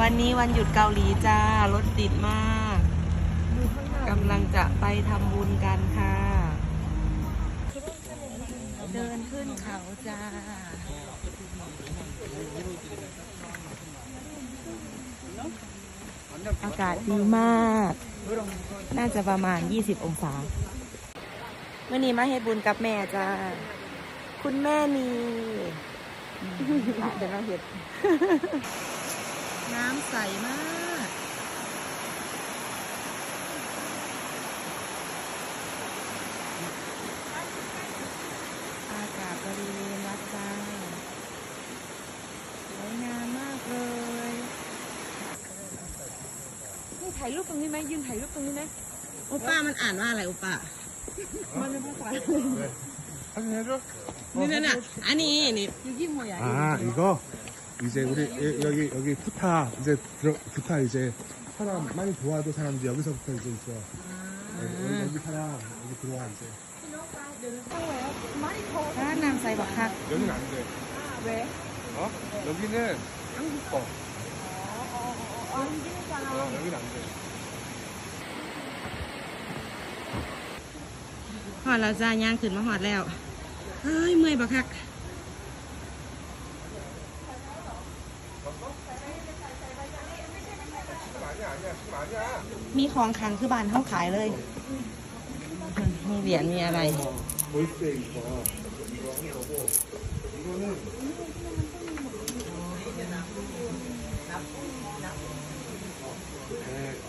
วันนี้วันหยุดเกาหลีจ้ารถติดมากกำลังจะไปทำบุญกันค่ะ เดินขึ้นเขาจ้า อากาศดีมาก น่าจะประมาณ 20 องศาเมื่อนี้มาเฮ็ดบุญกับแม่จ้า คุณแม่นี่เดี๋ยวเราเห็ด น้ำใสมาก อากาศบริเวณวัดจ้าสวยงามมากเลย นี่ถ่ายรูปตรงนี้ไหมยืนถ่ายรูปตรงนี้ไหม โอป้ามันอ่านว่าอะไรโอป้า มันเป็นภาษา 확인해줘? นี่นั่นน่ะ อันนี้นี่ 여기 뭐야? 아 이거 이제 우리 여- 여기 여기 푸타 이제 들어 푸타 이제 사람 많이 도와도 사람들 여기서부터 이제 있어 네, 여기, 여기 사람 여기 들어와 이제 ถ้านำใส่บักคัก 여기는 안돼 왜? 어? 여기는 한국 거 어, 여기는 안돼 หอดแล้วจ้าย่างขึ้นมาหอดแล้ว เฮ้ย เมื่อยบักคัก มีของขังคือบานเข้าขายเลย มีเหรียญมีอะไร 볼때 이거 이거 한 거고 이거는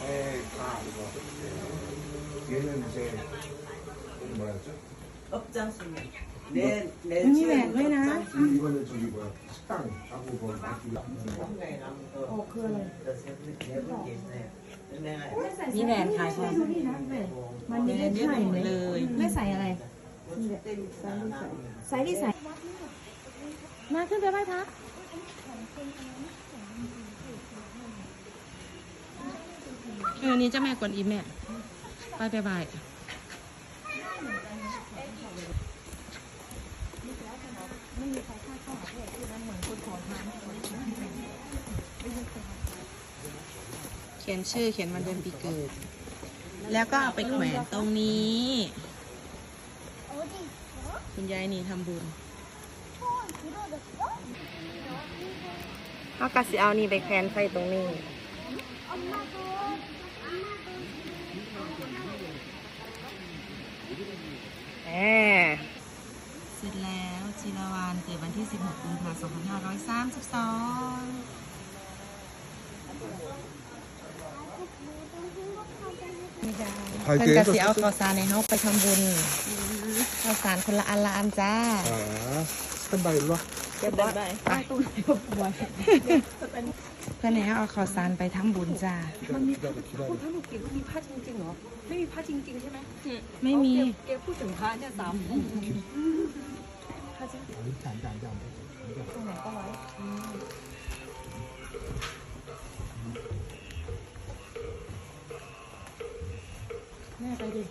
에에가 이거 얘는 이제 뭐라 했죠? 업장수면 내, 내 언니 집에 왜 그래, 나? 업장수 이- 이거는 저기 뭐야 식당 하고 뭐 맛집 건강에 남은 거. 어, 그래. 네분 계시네. 내가 มีแหวนขายพร้อม มันไม่ได้ใช่ไหม เลย ไม่ใส่อะไร 땡기사 ใส่ที่ใส่ มาขึ้นไปไหว้พระ เออนี้เจ้าแม่กวนอิมแม่ไปไปบาย เขียนชื่อเขียนวันเดือนปีเกิด แล้วก็เอาไปแขวนตรงนี้ คุณยายนี่ทำบุญเอากระสิเอานี่ไปแขวนใส่ตรงนี้แหมเสร็จแล้ว จีรวานเกิดวันที่ 16 กุมภาพันธ์2532เพิ่นเจ๊ก็สิเอาข้าวสารในห้องไปทำบุญข้าวสารคนละอันละอันจ้าอ่าเป็นใบหรือวะเก็บได้ไปตุ้มก็ป่วยเพื่อนให้เฮเอาข้าวสารไปทำบุญจ้า มันมีคุณพระหนุ่มเก๋มันมีผ้าจริงๆหรอ ไม่มีผ้าจริงๆใช่ไหมไม่มี เก๋พูดถึงผ้าเนี่ยสาม จานจานจานตรงไหนก็ร้อยแม่ไปดิ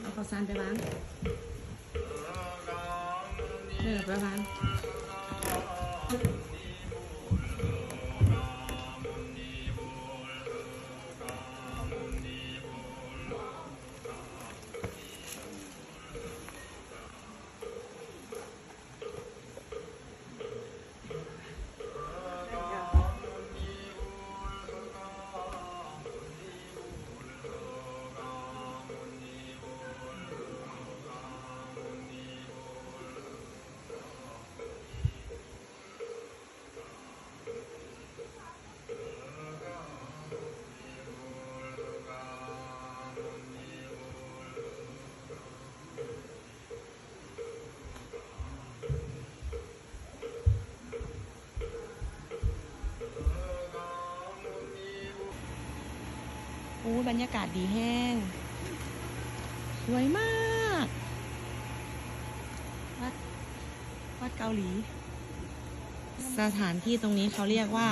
เอาข้าวสารไปวางเออไปวาง อู้บรรยากาศดีแห้ง สวยมาก วัด วัดเกาหลี สถานที่ตรงนี้เขาเรียกว่า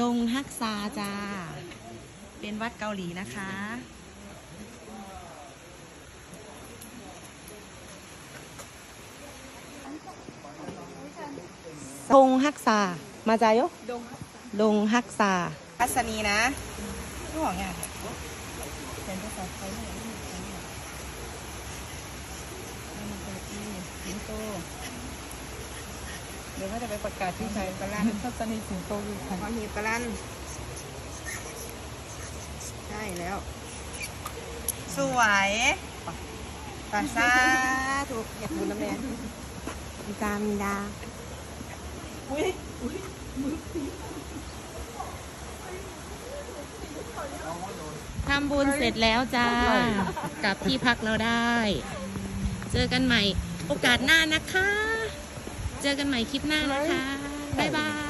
ดงฮักซาจ้าเป็นวัดเกาหลีนะคะ ดงฮักซา มาจายโยดงดงฮักซาอัศนีนะไม่ ห่วงไงเป็นภาษาไทยไม่ได้สิงโตเดี๋ยวเขาจะไปประกาศที่ไทยกะลันทัศนีสิงโตอยู่ค่ะพอหีบกะลันใช่แล้ว สวยปาซาถูกอยากบุญน้ำแม่มีกามีดาอุ้ยอุ้ยมือ ทำบุญเสร็จแล้วจ้ากลับที่พักเราได้ เจอกันใหม่โอกาสหน้านะคะ เจอกันใหม่คลิปหน้านะคะ บ๊ายบาย